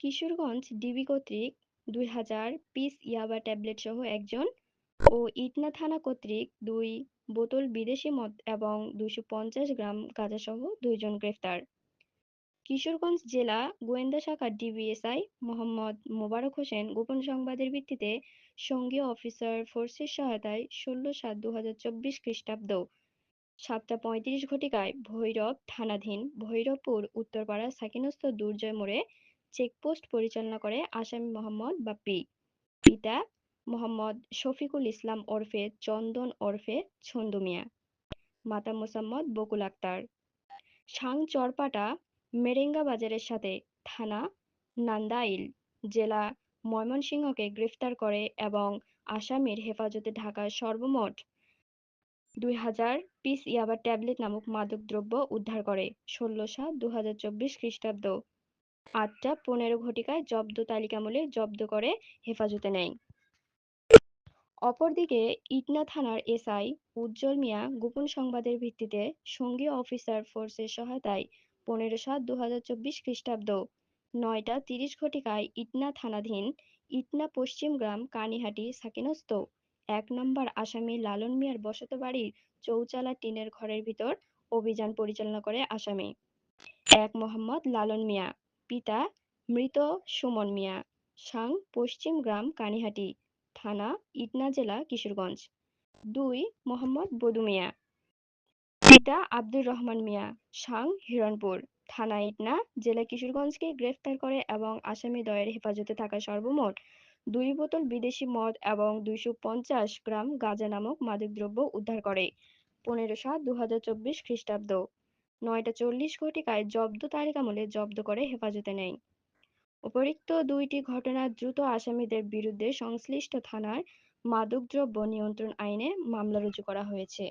Kishoreganj DB কর্তৃক দুই হাজার পিস ইয়াবা ট্যাবলেটসহ একজন ও ইটনা থানা কর্তৃক দুই বোতল বিদেশি মদ এবং দুশো পঞ্চাশ গ্রাম গাঁজাসহ দুইজন গ্রেফতার। কিশোরগঞ্জ জেলা গোয়েন্দা শাখার ডিবিএসআই মোহাম্মদ মোবারক হোসেন গোপন সংবাদের ভিত্তিতে সঙ্গীয় অফিসার ফোর্সের সহায়তায় ষোলো সাত দু হাজার চব্বিশ খ্রিস্টাব্দ সাতটা পঁয়ত্রিশ ঘটিকায় ভৈরব থানাধীন ভৈরবপুর উত্তরপাড়া সাকিনস্থ দুর্জয় মোড়ে চেকপোস্ট পরিচালনা করে আসামি মোহাম্মদ বাপ্পি পিতা মোহাম্মদ শফিকুল ইসলাম ওরফে চন্দন ওরফে ছন্দু মিয়া। মাতা মোসাম্মদ বকুল আক্তার। সাং চরপাটা মেরেঙ্গা বাজারের সাথে থানা, নান্দাইল জেলা ময়মনসিংহকে গ্রেফতার করে এবং আসামির হেফাজতে ঢাকার সর্বমোট দুই হাজার পিস ইয়াবা ট্যাবলেট নামক মাদকদ্রব্য উদ্ধার করে। ষোলো সাত দু হাজার চব্বিশ খ্রিস্টাব্দ আটটা পনেরো ঘটিকায় জব্দ তালিকামূলে জব্দ করে হেফাজতে নেয়। অপরদিকে ইটনা থানার এসআই উজ্জ্বল মিয়া গোপন সংবাদের ভিত্তিতে সঙ্গীয় অফিসার ফোর্সের সহায়তায় পনেরো সাত দু হাজার চব্বিশ খ্রিস্টাব্দ নয়টা তিরিশ ঘটিকায় ইটনা থানাধীন ইটনা পশ্চিম গ্রাম কানিহাটি সাকিনস্থ এক নম্বর আসামি লালন মিয়ার বসত বাড়ির চৌচালা টিনের ঘরের ভিতর অভিযান পরিচালনা করে আসামি। এক মোহাম্মদ লালন মিয়া পিতা মৃত সুমন মিয়া। সাং, পশ্চিম গ্রাম, কানিহাটি থানা, ইটনা জেলা, কিশোরগঞ্জ। দুই, মোহাম্মদ বদু মিয়া। পিতা আব্দুর রহমান মিয়া। সাং, হিরণপুর। থানা, ইটনা জেলা, কিশোরগঞ্জকে গ্রেফতার করে এবং আসামি দয়ের হেফাজতে থাকা সর্বমোট দুই বোতল বিদেশি মদ এবং দুইশো পঞ্চাশ গ্রাম গাঁজা নামক মাদকদ্রব্য উদ্ধার করে। পনেরো সাত দু হাজার চব্বিশ খ্রিস্টাব্দ। নয়টা চল্লিশ ঘটিকায় জব্দ তালিকামূলে জব্দ করে হেফাজতে নেয় উপরিক্ত দুইটি ঘটনার দ্রুত আসামিদের বিরুদ্ধে সংশ্লিষ্ট থানার মাদকদ্রব্য নিয়ন্ত্রণ আইনে মামলা রুজু করা হয়েছে।